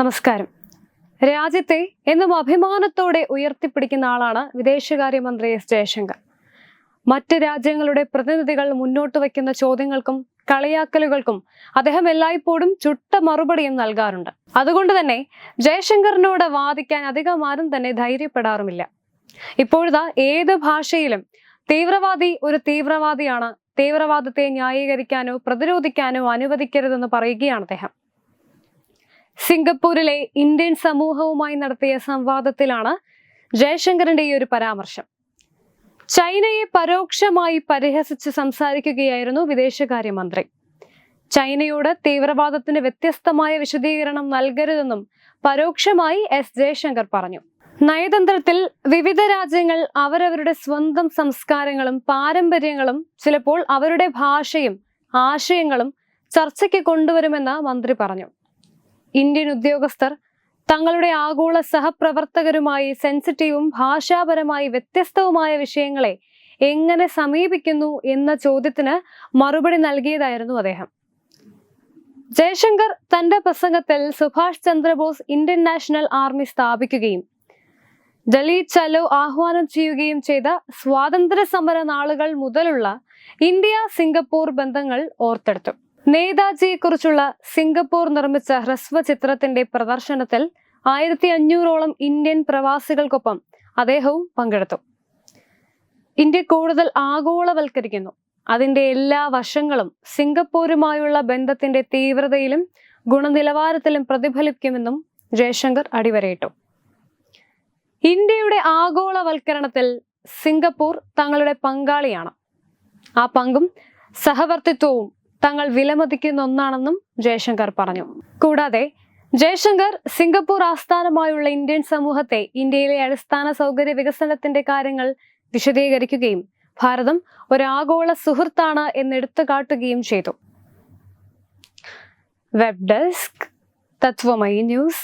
നമസ്കാരം. രാജ്യത്തെ എന്നും അഭിമാനത്തോടെ ഉയർത്തിപ്പിടിക്കുന്ന ആളാണ് വിദേശകാര്യമന്ത്രി എസ് ജയശങ്കർ. മറ്റ് രാജ്യങ്ങളുടെ പ്രതിനിധികൾ മുന്നോട്ട് വയ്ക്കുന്ന ചോദ്യങ്ങൾക്കും കളിയാക്കലുകൾക്കും അദ്ദേഹം എല്ലായ്പ്പോഴും ചുട്ട മറുപടിയും നൽകാറുണ്ട്. അതുകൊണ്ട് തന്നെ ജയശങ്കറിനോട് വാദിക്കാൻ അധികം ആരും തന്നെ ധൈര്യപ്പെടാറുമില്ല. ഇപ്പോഴത്തെ ഏത് ഭാഷയിലും തീവ്രവാദി ഒരു തീവ്രവാദിയാണ്. തീവ്രവാദത്തെ ന്യായീകരിക്കാനോ പ്രതിരോധിക്കാനോ അനുവദിക്കരുതെന്ന് പറയുകയാണ് അദ്ദേഹം. സിംഗപ്പൂരിലെ ഇന്ത്യൻ സമൂഹവുമായി നടത്തിയ സംവാദത്തിലാണ് ജയശങ്കറിന്റെ ഈ ഒരു പരാമർശം. ചൈനയെ പരോക്ഷമായി പരിഹസിച്ച് സംസാരിക്കുകയായിരുന്നു വിദേശകാര്യമന്ത്രി. ചൈനയോട് തീവ്രവാദത്തിന് വ്യത്യസ്തമായ വിശദീകരണം നൽകരുതെന്നും പരോക്ഷമായി എസ് ജയശങ്കർ പറഞ്ഞു. നയതന്ത്രത്തിൽ വിവിധ രാജ്യങ്ങൾ അവരവരുടെ സ്വന്തം സംസ്കാരങ്ങളും പാരമ്പര്യങ്ങളും ചിലപ്പോൾ അവരുടെ ഭാഷയും ആശയങ്ങളും ചർച്ചയ്ക്ക് കൊണ്ടുവരുമെന്ന് മന്ത്രി പറഞ്ഞു. ഇന്ത്യൻ ഉദ്യോഗസ്ഥർ തങ്ങളുടെ ആഗോള സഹപ്രവർത്തകരുമായി സെൻസിറ്റീവും ഭാഷാപരമായി വ്യത്യസ്തവുമായ വിഷയങ്ങളെ എങ്ങനെ സമീപിക്കുന്നു എന്ന ചോദ്യത്തിന് മറുപടി നൽകിയതായിരുന്നു അദ്ദേഹം. ജയശങ്കർ തന്റെ പ്രസംഗത്തിൽ Subhash Chandrabose Indian National Army സ്ഥാപിക്കുകയും ദലീത് ചലോ ആഹ്വാനം ചെയ്യുകയും ചെയ്ത സ്വാതന്ത്ര്യ സമര നാളുകൾ മുതലുള്ള ഇന്ത്യ സിംഗപ്പൂർ ബന്ധങ്ങൾ ഓർത്തെടുത്തു. നേതാജിയെക്കുറിച്ചുള്ള സിംഗപ്പൂർ നിർമ്മിച്ച ഹ്രസ്വ ചിത്രത്തിന്റെ പ്രദർശനത്തിൽ ആയിരത്തി അഞ്ഞൂറോളം ഇന്ത്യൻ പ്രവാസികൾക്കൊപ്പം അദ്ദേഹവും പങ്കെടുത്തു. ഇന്ത്യ കൂടുതൽ ആഗോളവൽക്കരിക്കുന്നു. അതിന്റെ എല്ലാ വശങ്ങളും സിംഗപ്പൂരുമായുള്ള ബന്ധത്തിന്റെ തീവ്രതയിലും ഗുണനിലവാരത്തിലും പ്രതിഫലിക്കുമെന്നും ജയശങ്കർ അടിവരയിട്ടു. ഇന്ത്യയുടെ ആഗോളവൽക്കരണത്തിൽ സിംഗപ്പൂർ തങ്ങളുടെ പങ്കാളിയാണ്. ആ പങ്കും സഹവർത്തിത്വവും തങ്ങൾ വിലമതിക്കുന്ന ഒന്നാണെന്നും ജയശങ്കർ പറഞ്ഞു. കൂടാതെ ജയശങ്കർ സിംഗപ്പൂർ ആസ്ഥാനമായുള്ള ഇന്ത്യൻ സമൂഹത്തെ ഇന്ത്യയിലെ അടിസ്ഥാന സൗകര്യ വികസനത്തിന്റെ കാര്യങ്ങൾ വിശദീകരിക്കുകയും ഭാരതം ഒരു ആഗോള സുഹൃത്താണ് എന്നെടുത്തു കാട്ടുകയും ചെയ്തു. Web desk Tathvamayi news.